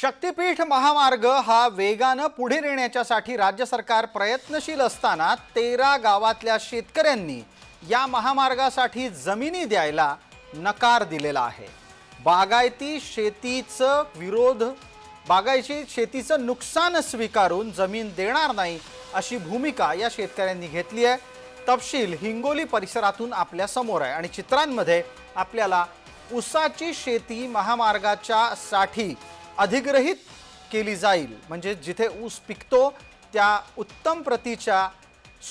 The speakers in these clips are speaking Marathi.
शक्तीपीठ महामार्ग हा वेगानं पुढे नेण्याच्यासाठी राज्य सरकार प्रयत्नशील असताना तेरा गावातल्या शेतकऱ्यांनी या महामार्गासाठी जमिनी द्यायला नकार दिलेला आहे. बागायती शेतीचं विरोध बागायती शेतीचं नुकसान स्वीकारून जमीन देणार नाही अशी भूमिका या शेतकऱ्यांनी घेतली आहे. तपशील हिंगोली परिसरातून आपल्यासमोर आहे आणि चित्रांमध्ये आपल्याला उसाची शेती महामार्गाच्या साठी अधिग्रहित केली जाईल. म्हणजे जिथे ऊस पिकतो त्या उत्तम प्रतीच्या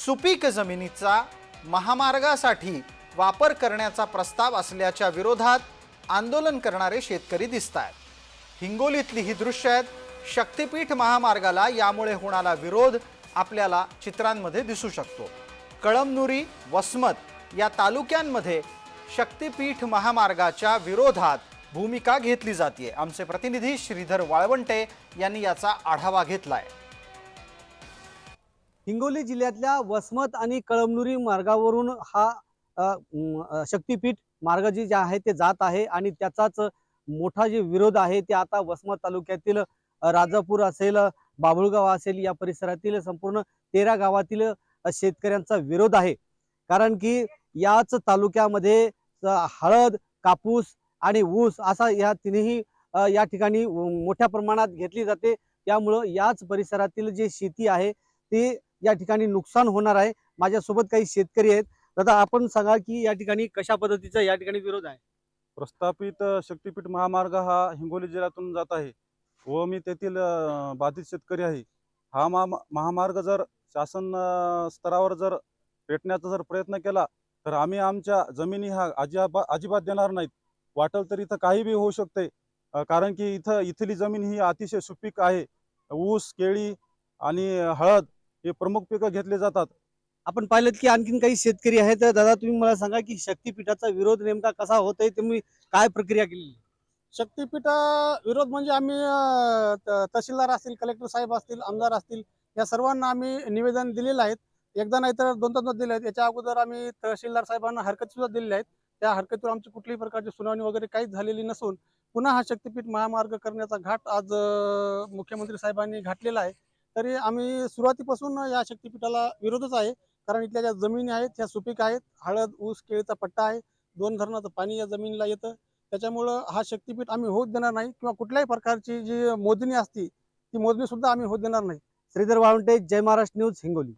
सुपीक जमिनीचा महामार्गासाठी वापर करण्याचा प्रस्ताव असल्याच्या विरोधात आंदोलन करणारे शेतकरी दिसत आहेत हिंगोलीतली ही दृश्य आहेत. शक्तीपीठ महामार्गाला यामुळे होणारा विरोध आपल्याला चित्रांमध्ये दिसू शकतो. कळमनुरी वसमत या तालुक्यांमध्ये शक्तीपीठ महामार्गाच्या विरोधात भूमिका घेतली जाते आमचे प्रतिनिधी श्रीधर वाळवंटे यांनी याचा आढावा घेतलाय. हिंगोली जिल्ह्यातल्या वसमत आणि कळमनुरी मार्गावरून हा शक्तीपीठ मार्ग जे जे आहे ते जात आहे आणि त्याचाच मोठा जे विरोध आहे ते आता वसमत तालुक्यातील राजापूर असेल बाबुळगाव असेल या परिसरातील संपूर्ण तेरा गावातील शेतकऱ्यांचा विरोध आहे. कारण की याच तालुक्यामध्ये हळद कापूस आणि ऊस असा या तिन्ही या ठिकाणी मोठ्या प्रमाणात घेतली जाते. त्यामुळं याच परिसरातील जे शेती आहे ते या ठिकाणी नुकसान होणार आहे. माझ्यासोबत काही शेतकरी आहेत. दादा आपण सांगा की या ठिकाणी कशा पद्धतीचा या ठिकाणी विरोध आहे? प्रस्थापित शक्तीपीठ महामार्ग हा हिंगोली जिल्ह्यातून जात आहे व मी तेथील बाधित शेतकरी आहे. हा महा महामार्ग जर शासन स्तरावर जर पेटण्याचा जर प्रयत्न केला तर आम्ही आमच्या जमिनी हा अजिबात अजिबात देणार नाहीत. वाटेल तर इथं काही बी होऊ शकते. कारण की इथं इथली जमीन ही अतिशय सुपीक आहे. ऊस केळी आणि हळद हे प्रमुख पिकं घेतले जातात. आपण पाहिलं की आणखीन काही शेतकरी आहेत. तर दादा तुम्ही मला सांगा की शक्तीपीठाचा विरोध नेमका कसा होत आहे तुम्ही काय प्रक्रिया केली? शक्तीपीठ विरोध म्हणजे आम्ही तहसीलदार असतील कलेक्टर साहेब असतील आमदार असतील या सर्वांना आम्ही निवेदन दिलेलं आहेत. एकदा नाही तर दोन दोन दिले आहेत. याच्या अगोदर आम्ही तहसीलदार साहेबांना हरकत सुद्धा दिलेल्या आहेत. त्या हरकतीवर आमची कुठल्याही प्रकारची सुनावणी वगैरे काहीच झालेली नसून पुन्हा हा शक्तीपीठ महामार्ग करण्याचा घाट आज मुख्यमंत्री साहेबांनी घातलेला आहे. तरी आम्ही सुरुवातीपासून या शक्तीपीठाला विरोधच आहे. कारण इथल्या ज्या जमिनी आहेत त्या सुपीक आहेत. हळद ऊस केळीचा पट्टा आहे. दोन धरणाचं पाणी या जमिनीला येतं. त्याच्यामुळं हा शक्तीपीठ आम्ही होत देणार नाही किंवा कुठल्याही प्रकारची जी मोजणी असती ती मोजणी सुद्धा आम्ही होत देणार नाही. श्रीधर वाळुंटे जय महाराष्ट्र न्यूज हिंगोली.